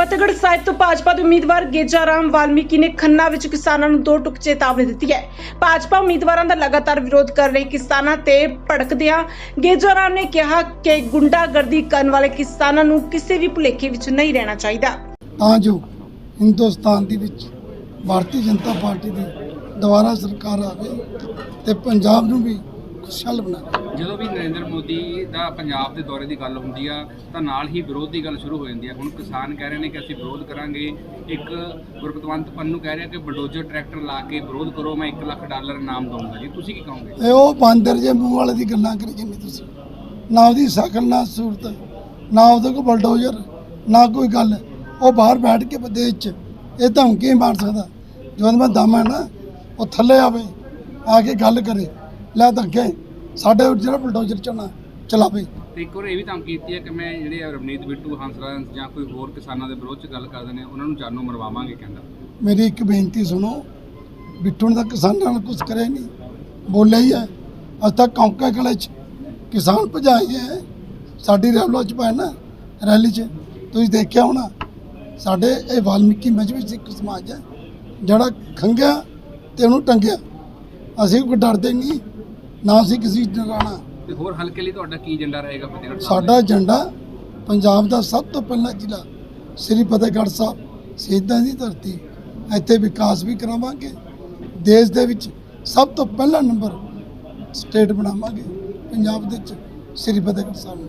ਫਤਿਹਗੜ੍ਹ ਸਾਹਿਬ ਤੋਂ ਭਾਜਪਾ ਦੇ ਉਮੀਦਵਾਰ ਗੇਜਾ ਰਾਮ ਵਾਲਮੀਕੀ ਨੇ ਖੰਨਾ ਵਿੱਚ ਕਿਸਾਨਾਂ ਨੂੰ ਦੋ ਟੁਕ ਚੇਤਾਵਨੀ ਦਿੱਤੀ ਹੈ। ਭਾਜਪਾ ਉਮੀਦਵਾਰਾਂ ਦਾ ਲਗਾਤਾਰ ਵਿਰੋਧ ਕਰ ਰਹੇ ਕਿਸਾਨਾਂ ਤੇ ਭੜਕਦਿਆਂ ਗੇਜਾ ਰਾਮ ਨੇ ਕਿਹਾ ਕਿ ਗੁੰਡਾਗਰਦੀ ਕਰਨ ਵਾਲੇ ਕਿਸਾਨਾਂ ਨੂੰ ਕਿਸੇ ਵੀ ਭੁਲੇਖੇ ਵਿੱਚ ਨਹੀਂ ਰਹਿਣਾ ਚਾਹੀਦਾ। ਤਾਂ ਜੋ ਹਿੰਦੁਸਤਾਨ ਦੇ ਵਿੱਚ ਭਾਰਤੀ ਜਨਤਾ ਪਾਰਟੀ ਦੀ ਦੁਬਾਰਾ ਸਰਕਾਰ ਆਵੇ ਤੇ ਪੰਜਾਬ ਨੂੰ ਵੀ ਖੁਸ਼ਹਾਲ ਬਣਾਵੇ ਜਦੋਂ ਵੀ ਨਰਿੰਦਰ ਮੋਦੀ ਦਾ ਪੰਜਾਬ ਦੇ ਦੌਰੇ ਦੀ ਗੱਲ ਹੁੰਦੀ ਆ ਤਾਂ ਨਾਲ ਹੀ ਵਿਰੋਧ ਦੀ ਗੱਲ ਸ਼ੁਰੂ ਹੋ ਜਾਂਦੀ ਆ। ਹੁਣ ਕਿਸਾਨ ਕਹਿ ਰਹੇ ਨੇ ਕਿ ਅਸੀਂ ਵਿਰੋਧ ਕਰਾਂਗੇ। ਇੱਕ ਗੁਰਪਤਵੰਤ ਪੰਨੂ ਕਹਿ ਰਿਹਾ ਕਿ ਬਲਡੋਜ਼ਰ ਟਰੈਕਟਰ ਲਾ ਕੇ ਵਿਰੋਧ ਕਰੋ ਮੈਂ 1 ਲੱਖ ਡਾਲਰ ਇਨਾਮ ਦਊਂਗਾ ਜੀ। ਤੁਸੀਂ ਕੀ ਕਹੋਗੇ? ਇਹ ਉਹ ਬਾਂਦਰ ਜੇ ਮੂੰਹ ਵਾਲੇ ਦੀ ਗੱਲਾਂ ਕਰੀ ਜਾਂਦੇ ਤੁਸੀਂ। ਨਾ ਉਹਦੀ ਸ਼ਕਲ ਨਾ ਸੂਰਤ ਨਾ ਉਹਦੇ ਕੋਲ ਬਲਡੋਜ਼ਰ ਨਾ ਕੋਈ ਗੱਲ। ਉਹ ਬਾਹਰ ਬੈਠ ਕੇ ਵਿਦੇਸ਼ 'ਚ ਇਹ ਧਮਕੀ ਮਾਰ ਸਕਦਾ। ਜਦੋਂ ਮੈਂ ਦਮ ਹੈ ਨਾ ਉਹ ਥੱਲੇ ਆਵੇ ਆ ਕੇ ਗੱਲ ਕਰੇ। ਲੈ ਧੱਕੇ ਸਾਡੇ ਜਿਹੜਾ ਬਲਡੋਜ਼ਰ ਚਣਾ ਚਲਾਵੇ। ਤੇ ਇੱਕ ਹੋਰ ਇਹ ਵੀ ਤਾਂ ਕੀਤੀ ਹੈ ਕਿ ਮੈਂ ਜਿਹੜੇ ਰਵਨੀਤ ਬਿੱਟੂ ਹੰਸਰਾਜ ਜਾਂ ਕੋਈ ਹੋਰ ਕਿਸਾਨਾਂ ਦੇ ਵਿਰੋਧ 'ਚ ਗੱਲ ਕਰਦੇ ਨੇ ਉਹਨਾਂ ਨੂੰ ਜਾਨੋਂ ਮਰਵਾਵਾਂਗੇ ਕਹਿੰਦਾ। ਮੇਰੀ ਇੱਕ ਬੇਨਤੀ ਸੁਣੋ ਬਿੱਟੂ ਨੇ ਤਾਂ ਕਿਸਾਨਾਂ ਨਾਲ ਕੁਝ ਕਰਿਆ ਨਹੀਂ। ਬੋਲਿਆ ਹੀ ਹੈ। ਅੱਜ ਤੱਕ ਕੌਂਕਾ ਕਲੇ ਚ ਕਿਸਾਨ ਭਜਾਏ ਹੈ। ਸਾਡੀ ਰੈਲੀ ਚ ਪਾਇਆ ਨਾ ਰੈਲੀ ਚ। ਤੁਸੀਂ ਦੇਖਿਆ ਹੋਣਾ ਸਾਡੇ ਇਹ ਵਾਲਮੀਕੀ ਮਜਬੀ ਸਿੱਖ ਸਮਾਜ ਹੈ। ਜਿਹੜਾ ਖੰਗਿਆ ਤੇ ਉਹਨੂੰ ਟੰਗਿਆ। ਅਸੀਂ ਕੋਈ ਡਰਦੇ ਨਹੀਂ। ਨਾ ਅਸੀਂ ਕਿਸੇ ਨੂੰ ਡਰਾਣਾ ਤੇ ਹੋਰ ਹਲਕੇ ਲਈ ਤੁਹਾਡਾ ਕੀ ਏਜੰਡਾ ਰਹੇਗਾ ਫਤਿਹਗੜ੍ਹ ਸਾਹਿਬ ਸਾਡਾ ਏਜੰਡਾ ਪੰਜਾਬ ਦਾ ਸਭ ਤੋਂ ਪਹਿਲਾ ਜ਼ਿਲ੍ਹਾ ਸ੍ਰੀ ਫਤਿਹਗੜ੍ਹ ਸਾਹਿਬ। ਸ਼ਹੀਦਾਂ ਦੀ ਧਰਤੀ। ਇੱਥੇ ਵਿਕਾਸ ਵੀ ਕਰਾਵਾਂਗੇ। ਦੇਸ਼ ਦੇ ਵਿੱਚ ਸਭ ਤੋਂ ਪਹਿਲਾ ਨੰਬਰ ਸਟੇਟ ਬਣਾਵਾਂਗੇ। ਪੰਜਾਬ ਦੇ ਵਿੱਚ ਸ੍ਰੀ ਫਤਿਹਗੜ੍ਹ ਸਾਹਿਬ ਨੂੰ।